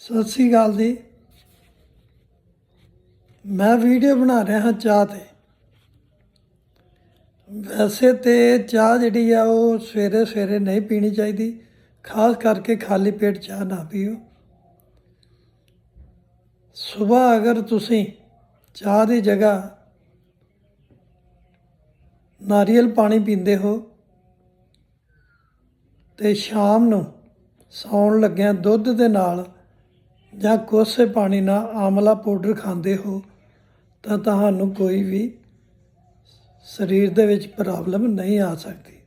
ਸਤਿ ਸ੍ਰੀ ਅਕਾਲ ਜੀ। ਮੈਂ ਵੀਡੀਓ ਬਣਾ ਰਿਹਾ ਹਾਂ ਚਾਹ ਤੇ। ਵੈਸੇ ਤੇ ਚਾਹ ਜਿਹੜੀ ਆ ਉਹ ਸਵੇਰੇ ਸਵੇਰੇ ਨਹੀਂ ਪੀਣੀ ਚਾਹੀਦੀ। ਖਾਸ ਕਰਕੇ ਖਾਲੀ ਪੇਟ ਚਾਹ ਨਾ ਪੀਓ। ਸਵੇਰ ਅਗਰ ਤੁਸੀਂ ਚਾਹ ਦੀ ਜਗ੍ਹਾ ਨਾਰੀਅਲ ਪਾਣੀ ਪੀਂਦੇ ਹੋ ਤੇ ਸ਼ਾਮ ਨੂੰ ਸੌਣ ਲੱਗਿਆਂ ਦੁੱਧ ਦੇ ਨਾਲ ਜਾਂ ਕੋਸੇ ਪਾਣੀ ਨਾਲ ਆਮਲਾ ਪਾਊਡਰ ਖਾਂਦੇ ਹੋ, ਤਾਂ ਤੁਹਾਨੂੰ ਕੋਈ ਵੀ ਸਰੀਰ ਦੇ ਵਿੱਚ ਪ੍ਰੋਬਲਮ ਨਹੀਂ ਆ ਸਕਦੀ।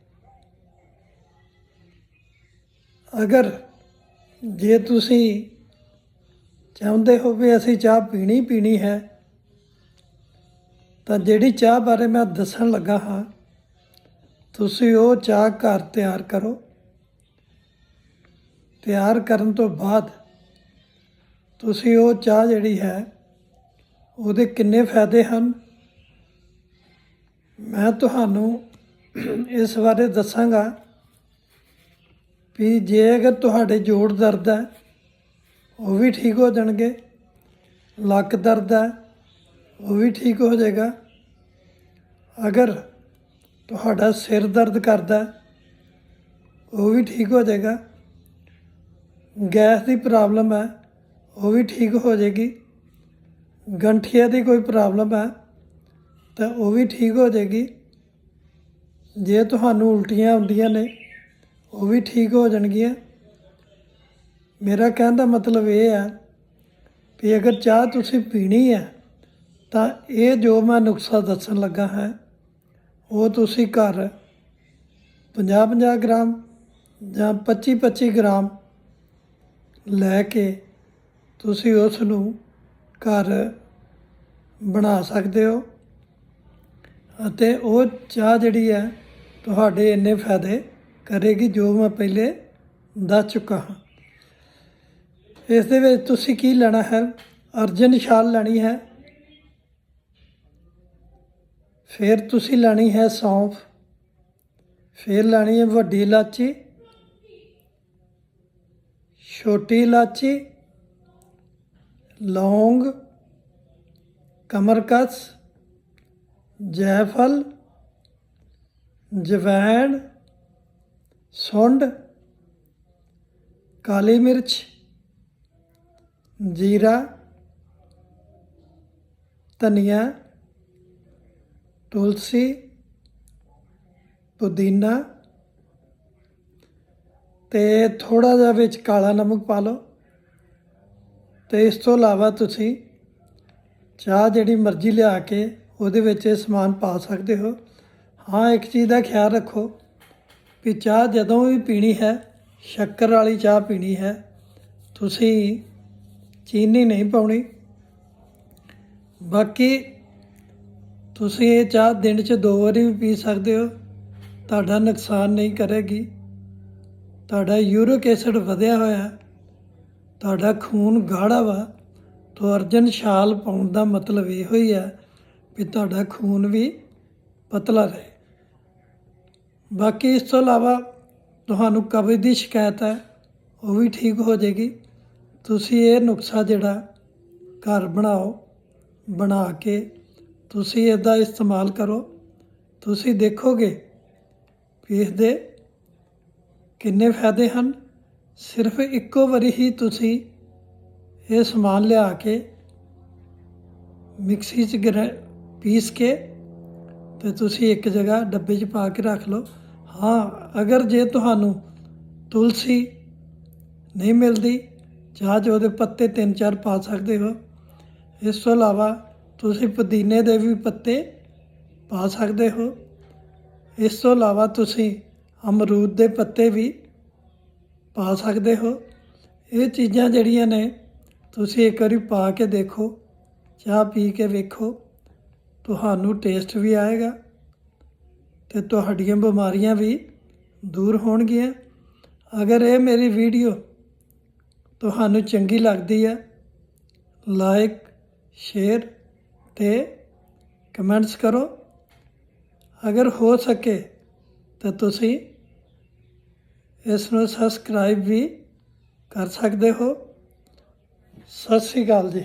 ਅਗਰ ਜੇ ਤੁਸੀਂ ਚਾਹੁੰਦੇ ਹੋ ਵੀ ਅਸੀਂ ਚਾਹ ਪੀਣੀ ਪੀਣੀ ਹੈ, ਤਾਂ ਜਿਹੜੀ ਚਾਹ ਬਾਰੇ ਮੈਂ ਦੱਸਣ ਲੱਗਾ ਹਾਂ, ਤੁਸੀਂ ਉਹ ਚਾਹ ਘਰ ਤਿਆਰ ਕਰੋ। ਤਿਆਰ ਕਰਨ ਤੋਂ ਬਾਅਦ ਤੁਸੀਂ ਉਹ ਚਾਹ ਜਿਹੜੀ ਹੈ, ਉਹਦੇ ਕਿੰਨੇ ਫਾਇਦੇ ਹਨ? ਮੈਂ ਤੁਹਾਨੂੰ ਇਸ ਬਾਰੇ ਦੱਸਾਂਗਾ ਵੀ ਜੇ ਅਗਰ ਤੁਹਾਡੇ ਜੋੜ ਦਰਦ ਹੈ, ਉਹ ਵੀ ਠੀਕ ਹੋ ਜਾਣਗੇ, ਲੱਕ ਦਰਦ ਹੈ, ਉਹ ਵੀ ਠੀਕ ਹੋ ਜਾਏਗਾ। ਅਗਰ ਤੁਹਾਡਾ ਸਿਰ ਦਰਦ ਕਰਦਾ ਉਹ ਵੀ ਠੀਕ ਹੋ ਜਾਏਗਾ। ਗੈਸ ਦੀ ਪ੍ਰੋਬਲਮ ਹੈ ਉਹ ਵੀ ਠੀਕ ਹੋ ਜਾਏਗੀ। ਗੰਠੀਆ ਦੀ ਕੋਈ ਪ੍ਰੋਬਲਮ ਹੈ, ਤਾਂ ਉਹ ਵੀ ਠੀਕ ਹੋ ਜਾਏਗੀ। ਜੇ ਤੁਹਾਨੂੰ ਉਲਟੀਆਂ ਹੁੰਦੀਆਂ ਨੇ, ਉਹ ਵੀ ਠੀਕ ਹੋ ਜਾਣਗੀਆਂ। ਮੇਰਾ ਕਹਿਣ ਦਾ ਮਤਲਬ ਇਹ ਹੈ ਵੀ ਅਗਰ ਚਾਹ ਤੁਸੀਂ ਪੀਣੀ ਹੈ, ਤਾਂ ਇਹ ਜੋ ਮੈਂ ਨੁਸਖਾ ਦੱਸਣ ਲੱਗਾ ਹਾਂ, ਉਹ ਤੁਸੀਂ ਘਰ 50-50 ਗ੍ਰਾਮ ਜਾਂ 25-25 ਗ੍ਰਾਮ ਲੈ ਕੇ ਤੁਸੀਂ ਉਸ ਨੂੰ ਘਰ ਬਣਾ ਸਕਦੇ ਹੋ ਅਤੇ ਉਹ ਚਾਹ ਜਿਹੜੀ ਹੈ ਤੁਹਾਡੇ ਇੰਨੇ ਫਾਇਦੇ ਕਰੇਗੀ ਜੋ ਮੈਂ ਪਹਿਲੇ ਦੱਸ ਚੁੱਕਾ ਹਾਂ। ਇਸ ਦੇ ਵਿੱਚ ਤੁਸੀਂ ਕੀ ਲੈਣਾ ਹੈ? ਅਰਜਨ ਛਾਲ ਲੈਣੀ ਹੈ। ਫਿਰ ਤੁਸੀਂ ਲੈਣੀ ਹੈ ਸੌਂਫ। ਫਿਰ ਲੈਣੀ ਹੈ ਵੱਡੀ ਇਲਾਚੀ। ਛੋਟੀ ਇਲਾਚੀ। ਲੌਂਗ, ਕਮਰਕਸ, ਜੈਫਲ, ਜਵੈਣ, ਸੁੰਡ, ਕਾਲੀ ਮਿਰਚ, ਜੀਰਾ, ਧਨੀਆ, ਤੁਲਸੀ, ਪੁਦੀਨਾ ਤੇ ਥੋੜਾ ਜਿਹਾ ਵਿੱਚ ਕਾਲਾ ਨਮਕ ਪਾ ਲਓ। ਤੇ ਇਸ ਤੋਂ ਇਲਾਵਾ ਤੁਸੀਂ ਚਾਹ ਜਿਹੜੀ ਮਰਜ਼ੀ ਲਿਆ ਕੇ ਉਹਦੇ ਵਿੱਚ ਇਹ ਸਮਾਨ ਪਾ ਸਕਦੇ ਹੋ। ਹਾਂ, ਇੱਕ ਚੀਜ਼ ਦਾ ਖਿਆਲ ਰੱਖੋ ਵੀ ਚਾਹ ਜਦੋਂ ਵੀ ਪੀਣੀ ਹੈ, ਸ਼ੱਕਰ ਵਾਲੀ ਚਾਹ ਪੀਣੀ ਹੈ, ਤੁਸੀਂ ਚੀਨੀ ਨਹੀਂ ਪਾਉਣੀ। ਬਾਕੀ ਤੁਸੀਂ ਇਹ ਚਾਹ ਦਿਨ 'ਚ ਦੋ ਵਾਰੀ ਵੀ ਪੀ ਸਕਦੇ ਹੋ, ਤੁਹਾਡਾ ਨੁਕਸਾਨ ਨਹੀਂ ਕਰੇਗੀ। ਤੁਹਾਡਾ ਯੂਰਿਕ ਐਸਿਡ ਵਧਿਆ ਹੋਇਆ ਤੁਹਾਡਾ ਖੂਨ ਗਾੜਾ ਵਾ। ਤੋ ਅਰਜਨ ਛਾਲ ਪਾਉਣ ਦਾ ਮਤਲਬ ਇਹੋ ਹੀ ਹੈ ਵੀ ਤੁਹਾਡਾ ਖੂਨ ਵੀ ਪਤਲਾ ਰਹੇ। ਬਾਕੀ ਇਸ ਤੋਂ ਇਲਾਵਾ ਤੁਹਾਨੂੰ ਕਬਜ਼ ਦੀ ਸ਼ਿਕਾਇਤ ਹੈ, ਉਹ ਵੀ ਠੀਕ ਹੋ ਜਾਏਗੀ। ਤੁਸੀਂ ਇਹ ਨੁਸਖਾ ਜਿਹੜਾ ਘਰ ਬਣਾਓ, ਬਣਾ ਕੇ ਤੁਸੀਂ ਇਹਦਾ ਇਸਤੇਮਾਲ ਕਰੋ। ਤੁਸੀਂ ਦੇਖੋਗੇ ਵੀ ਇਸਦੇ ਕਿੰਨੇ ਫਾਇਦੇ ਹਨ। ਸਿਰਫ ਇੱਕੋ ਵਾਰੀ ਹੀ ਤੁਸੀਂ ਇਹ ਸਮਾਨ ਲਿਆ ਕੇ ਮਿਕਸੀ 'ਚ ਗ੍ਰੈ ਪੀਸ ਕੇ ਤੇ ਤੁਸੀਂ ਇੱਕ ਜਗ੍ਹਾ ਡੱਬੇ 'ਚ ਪਾ ਕੇ ਰੱਖ ਲਓ। ਹਾਂ, ਅਗਰ ਜੇ ਤੁਹਾਨੂੰ ਤੁਲਸੀ ਨਹੀਂ ਮਿਲਦੀ ਚਾਹ 'ਚ ਉਹਦੇ ਪੱਤੇ ਤਿੰਨ ਚਾਰ ਪਾ ਸਕਦੇ ਹੋ, ਇਸ ਤੋਂ ਇਲਾਵਾ ਤੁਸੀਂ ਪੁਦੀਨੇ ਦੇ ਵੀ ਪੱਤੇ ਪਾ ਸਕਦੇ ਹੋ। ਇਸ ਤੋਂ ਇਲਾਵਾ ਤੁਸੀਂ ਅਮਰੂਦ ਦੇ ਪੱਤੇ ਵੀ ਪਾ ਸਕਦੇ ਹੋ। ਇਹ ਚੀਜ਼ਾਂ ਜਿਹੜੀਆਂ ਨੇ, ਤੁਸੀਂ ਇੱਕ ਵਾਰੀ ਪਾ ਕੇ ਦੇਖੋ, ਚਾਹ ਪੀ ਕੇ ਵੇਖੋ। ਤੁਹਾਨੂੰ ਟੇਸਟ ਵੀ ਆਏਗਾ ਤੇ ਤੁਹਾਡੀਆਂ ਬਿਮਾਰੀਆਂ ਵੀ ਦੂਰ ਹੋਣਗੀਆਂ। ਅਗਰ ਇਹ ਮੇਰੀ ਵੀਡੀਓ ਤੁਹਾਨੂੰ ਚੰਗੀ ਲੱਗਦੀ ਹੈ ਲਾਈਕ ਸ਼ੇਅਰ ਤੇ ਕਮੈਂਟਸ ਕਰੋ। ਅਗਰ ਹੋ ਸਕੇ ਤਾਂ ਤੁਸੀਂ ਇਸ ਨੂੰ ਸਬਸਕ੍ਰਾਈਬ ਵੀ ਕਰ ਸਕਦੇ ਹੋ। ਸਤਿ ਸ੍ਰੀ ਅਕਾਲ ਜੀ।